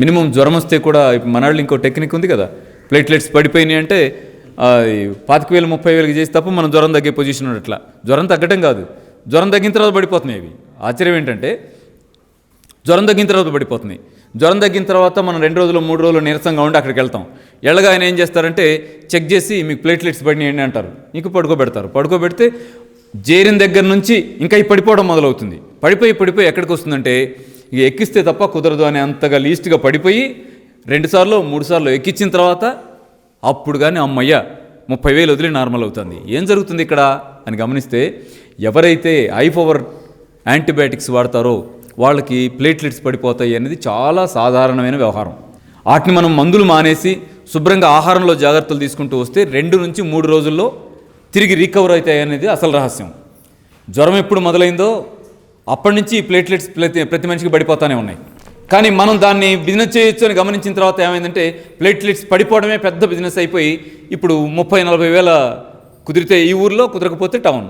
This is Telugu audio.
మినిమం జ్వరం వస్తే కూడా మన వాళ్ళు ఇంకో టెక్నిక్ ఉంది కదా. ప్లేట్లెట్స్ పడిపోయినాయి అంటే పాతిక వేలు ముప్పై వేలకి చేసి తప్ప మనం జ్వరం తగ్గే పొజిషన్ ఉన్నట్లా జ్వరం తగ్గటం కాదు. జ్వరం తగ్గిన తర్వాత పడిపోతున్నాయి అవి ఆశ్చర్యం ఏంటంటే జ్వరం తగ్గిన తర్వాత పడిపోతున్నాయి. జ్వరం తగ్గిన తర్వాత మనం రెండు రోజులు మూడు రోజులు నీరసంగా ఉండి అక్కడికి వెళ్తాం. వెళ్ళగా ఆయన ఏం చేస్తారంటే చెక్ చేసి మీకు ప్లేట్లెట్స్ పడినాయండి అంటారు. ఇంక పడుకోబెడతారు. పడుకోబెడితే జేరిన దగ్గర నుంచి ఇంకా ఇవి పడిపోవడం మొదలవుతుంది. పడిపోయి పడిపోయి ఎక్కడికి వస్తుందంటే ఇక ఎక్కిస్తే తప్ప కుదరదు అనే అంతగా లీస్ట్గా పడిపోయి రెండుసార్లు మూడుసార్లు ఎక్కించిన తర్వాత అప్పుడు కానీ అమ్మయ్య ముప్పై వేలు వదిలి నార్మల్ అవుతుంది. ఏం జరుగుతుంది ఇక్కడ? అని గమనిస్తే ఎవరైతే ఐ పవర్ యాంటీబయాటిక్స్ వాడతారో వాళ్ళకి ప్లేట్లెట్స్ పడిపోతాయి అనేది చాలా సాధారణమైన వ్యవహారం. వాటిని మనం మందులు మానేసి శుభ్రంగా ఆహారంలో జాగ్రత్తలు తీసుకుంటూ వస్తే రెండు నుంచి మూడు రోజుల్లో తిరిగి రికవర్ అవుతాయి అనేది అసలు రహస్యం. జ్వరం ఎప్పుడు మొదలైందో అప్పటి నుంచి ప్లేట్లెట్స్ ప్రతి ప్రతి మనిషికి పడిపోతూనే ఉన్నాయి. కానీ మనం దాన్ని బిజినెస్ చేయొచ్చు అని గమనించిన తర్వాత ఏమైందంటే ప్లేట్లెట్స్ పడిపోవడమే పెద్ద బిజినెస్ అయిపోయి ఇప్పుడు ముప్పై నలభై వేల కుదిరితే ఈ ఊర్లో కుదరకపోతే టౌన్.